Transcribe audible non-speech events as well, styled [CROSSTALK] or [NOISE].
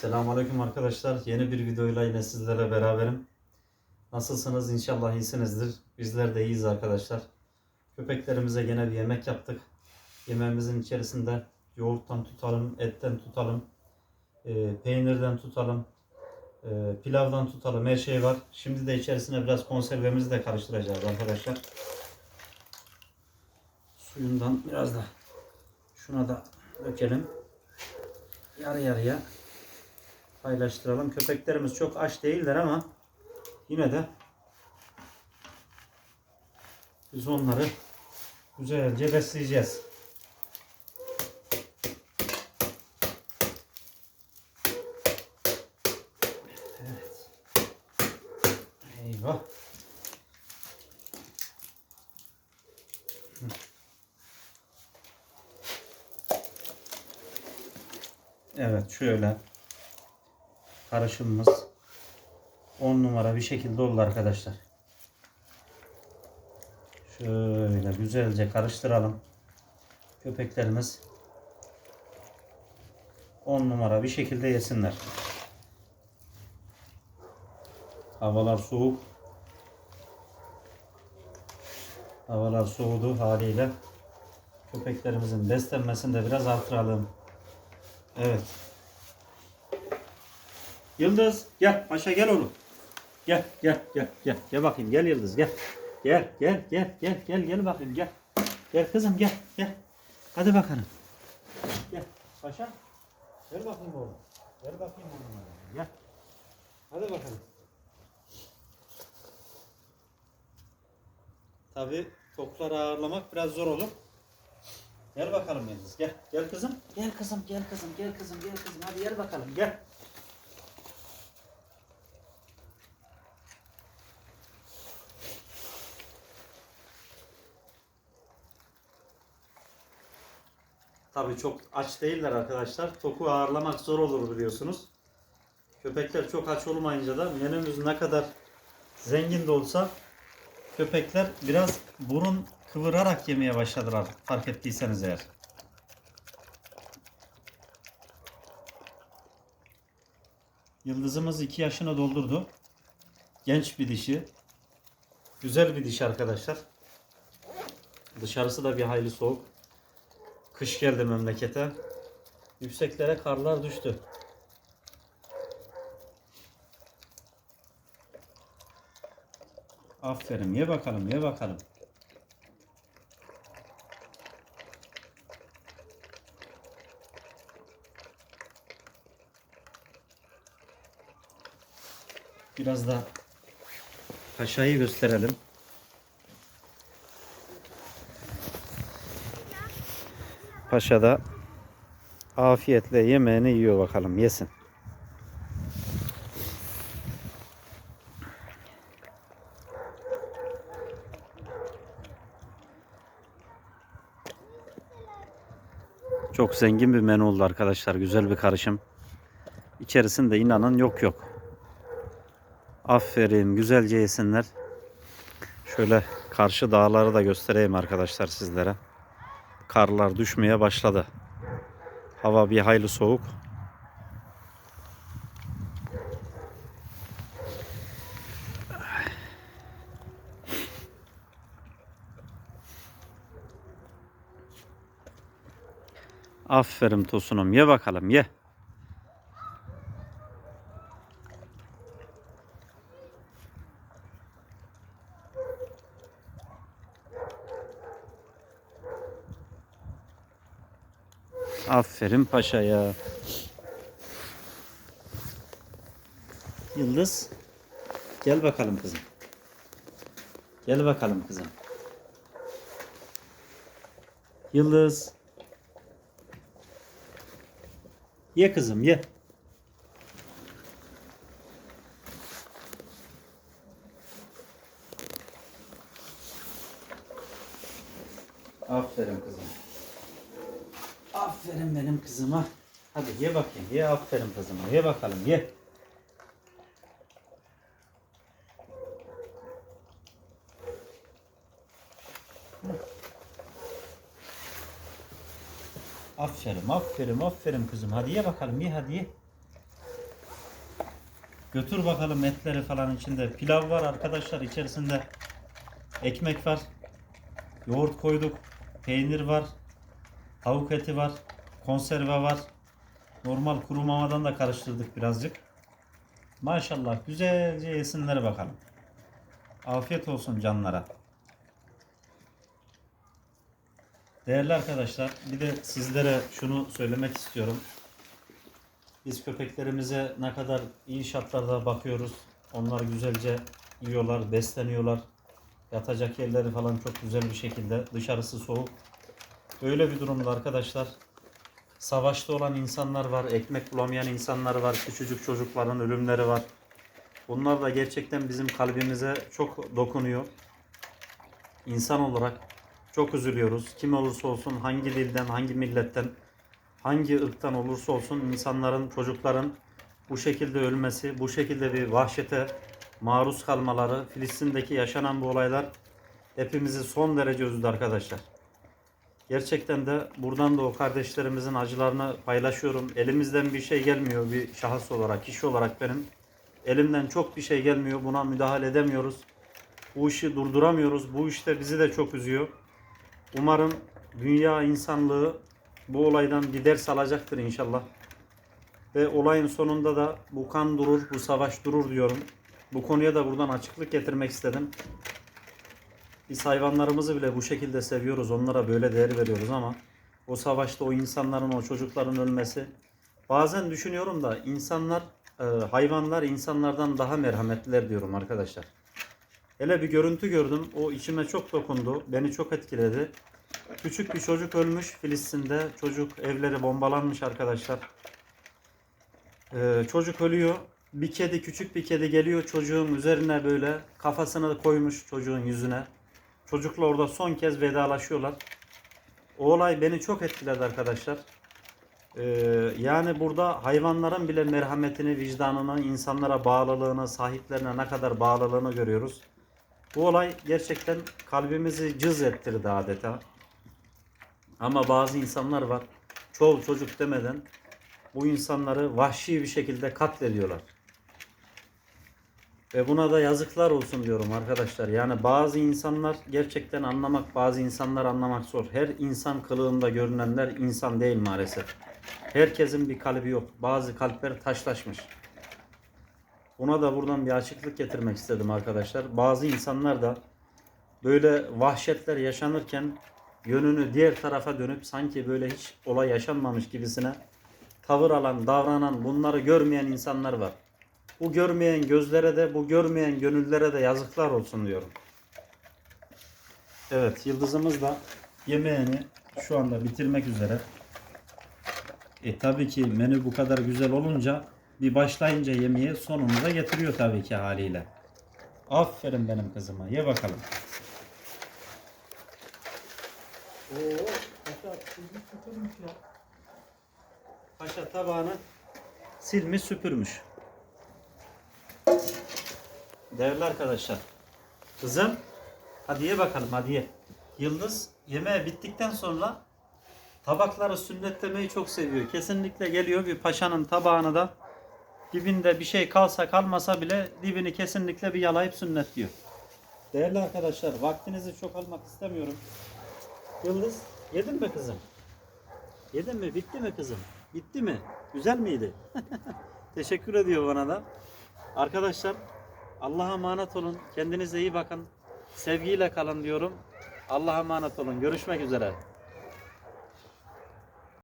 Selamünaleyküm arkadaşlar. Yeni bir videoyla yine sizlerle beraberim. Nasılsınız? İnşallah iyisinizdir. Bizler de iyiyiz arkadaşlar. Köpeklerimize yine bir yemek yaptık. Yemeğimizin içerisinde yoğurttan tutalım, etten tutalım, e, peynirden tutalım, e, pilavdan tutalım her şey var. Şimdi de içerisine biraz konservemizi de karıştıracağız arkadaşlar. Suyundan biraz da şuna da dökelim. Yarı yarıya paylaştıralım. Köpeklerimiz çok aç değiller ama yine de biz onları güzelce besleyeceğiz. Evet. Evet şöyle karışımımız 10 numara bir şekilde oldu arkadaşlar. Şöyle güzelce karıştıralım. Köpeklerimiz 10 numara bir şekilde yesinler. Havalar soğuk. Havalar soğudu haliyle köpeklerimizin beslenmesini de biraz artıralım. Evet. Yıldız gel Paşa gel oğlum. Gel gel gel gel. Gel bakayım gel Yıldız gel. Gel gel gel gel gel gel bakayım gel. Gel kızım gel gel. Hadi bakalım. Gel Paşa. Gel bakayım oğlum. Gel bakayım oğlum. Gel. Hadi bakalım. Tabi topları ağırlamak biraz zor olur. Gel bakalım Yıldız gel. Gel kızım. Gel kızım gel kızım gel kızım gel kızım. Hadi gel bakalım gel. Tabii çok aç değiller arkadaşlar. Toku ağırlamak zor olur biliyorsunuz. Köpekler çok aç olmayınca da menümüz ne kadar zengin de olsa köpekler biraz burun kıvırarak yemeye başladılar fark ettiyseniz eğer. Yıldızımız 2 yaşını doldurdu. Genç bir dişi. Güzel bir dişi arkadaşlar. Dışarısı da bir hayli soğuk. Kış geldi memlekete. Yükseklere karlar düştü. Aferin. Ye bakalım, ye bakalım. Biraz da paşayı gösterelim. Paşa da afiyetle yemeğini yiyor bakalım yesin. Çok zengin bir menü oldu arkadaşlar. Güzel bir karışım. İçerisinde inanın yok yok. Aferin güzelce yesinler. Şöyle karşı dağları da göstereyim arkadaşlar sizlere. Karlar düşmeye başladı. Hava bir hayli soğuk. Aferin Tosunum ye bakalım ye. Aferin paşaya. Yıldız. Gel bakalım kızım. Gel bakalım kızım. Yıldız. Ye kızım ye. Aferin kızım. Aferin benim kızıma. Hadi ye bakayım. Ye aferin kızıma. Ye bakalım ye. Aferin, aferin, aferin kızım. Hadi ye bakalım, ye hadi ye. Götür bakalım etleri falan içinde. Pilav var arkadaşlar içerisinde. Ekmek var. Yoğurt koyduk. Peynir var. Tavuk eti var. Konserve var. Normal kuru mamadan da karıştırdık birazcık. Maşallah güzelce yesinler bakalım. Afiyet olsun canlara. Değerli arkadaşlar, bir de sizlere şunu söylemek istiyorum. Biz köpeklerimize ne kadar iyi şartlarda bakıyoruz. Onlar güzelce yiyorlar, besleniyorlar. Yatacak yerleri falan çok güzel bir şekilde. Dışarısı soğuk. Öyle bir durumda arkadaşlar. Savaşta olan insanlar var, ekmek bulamayan insanlar var, küçücük çocukların ölümleri var. Bunlar da gerçekten bizim kalbimize çok dokunuyor. İnsan olarak çok üzülüyoruz. Kim olursa olsun, hangi dilden, hangi milletten, hangi ırktan olursa olsun insanların, çocukların bu şekilde ölmesi, bu şekilde bir vahşete maruz kalmaları, Filistin'deki yaşanan bu olaylar hepimizi son derece üzdü arkadaşlar. Gerçekten de buradan da o kardeşlerimizin acılarını paylaşıyorum. Elimizden bir şey gelmiyor bir şahıs olarak, kişi olarak benim. Elimden çok bir şey gelmiyor. Buna müdahale edemiyoruz. Bu işi durduramıyoruz. Bu işte bizi de çok üzüyor. Umarım dünya insanlığı bu olaydan bir ders alacaktır inşallah. Ve olayın sonunda da bu kan durur, bu savaş durur diyorum. Bu konuya da buradan açıklık getirmek istedim. Biz hayvanlarımızı bile bu şekilde seviyoruz. Onlara böyle değer veriyoruz ama o savaşta o insanların, o çocukların ölmesi. Bazen düşünüyorum da insanlar, e, hayvanlar insanlardan daha merhametliler diyorum arkadaşlar. Hele bir görüntü gördüm. O içime çok dokundu. Beni çok etkiledi. Küçük bir çocuk ölmüş Filistin'de. Çocuk evleri bombalanmış arkadaşlar. Ee, çocuk ölüyor. Bir kedi, küçük bir kedi geliyor çocuğun üzerine böyle kafasını koymuş çocuğun yüzüne. Çocukla orada son kez vedalaşıyorlar. O olay beni çok etkiledi arkadaşlar. Ee, yani burada hayvanların bile merhametini, vicdanını, insanlara bağlılığını, sahiplerine ne kadar bağlılığını görüyoruz. Bu olay gerçekten kalbimizi cız ettirdi adeta. Ama bazı insanlar var. Çoğu çocuk demeden bu insanları vahşi bir şekilde katlediyorlar. Ve buna da yazıklar olsun diyorum arkadaşlar. Yani bazı insanlar gerçekten anlamak, bazı insanlar anlamak zor. Her insan kılığında görünenler insan değil maalesef. Herkesin bir kalbi yok. Bazı kalpler taşlaşmış. Buna da buradan bir açıklık getirmek istedim arkadaşlar. Bazı insanlar da böyle vahşetler yaşanırken yönünü diğer tarafa dönüp sanki böyle hiç olay yaşanmamış gibisine tavır alan, davranan, bunları görmeyen insanlar var. Bu görmeyen gözlere de, bu görmeyen gönüllere de yazıklar olsun diyorum. Evet, yıldızımız da yemeğini şu anda bitirmek üzere. E tabii ki menü bu kadar güzel olunca bir başlayınca yemeğe sonunu da getiriyor tabii ki haliyle. Aferin benim kızıma. Ye bakalım. Oo, paşa. Paşa tabağını silmiş süpürmüş. Değerli arkadaşlar. Kızım hadi ye bakalım hadi. Yıldız yemeğe bittikten sonra tabakları sünnetlemeyi çok seviyor. Kesinlikle geliyor bir paşanın tabağını da dibinde bir şey kalsa kalmasa bile dibini kesinlikle bir yalayıp sünnetliyor. Değerli arkadaşlar vaktinizi çok almak istemiyorum. Yıldız yedin mi kızım? Yedin mi? Bitti mi kızım? Bitti mi? Güzel miydi? [LAUGHS] Teşekkür ediyor bana da. Arkadaşlar Allah'a emanet olun. Kendinize iyi bakın. Sevgiyle kalın diyorum. Allah'a emanet olun. Görüşmek üzere.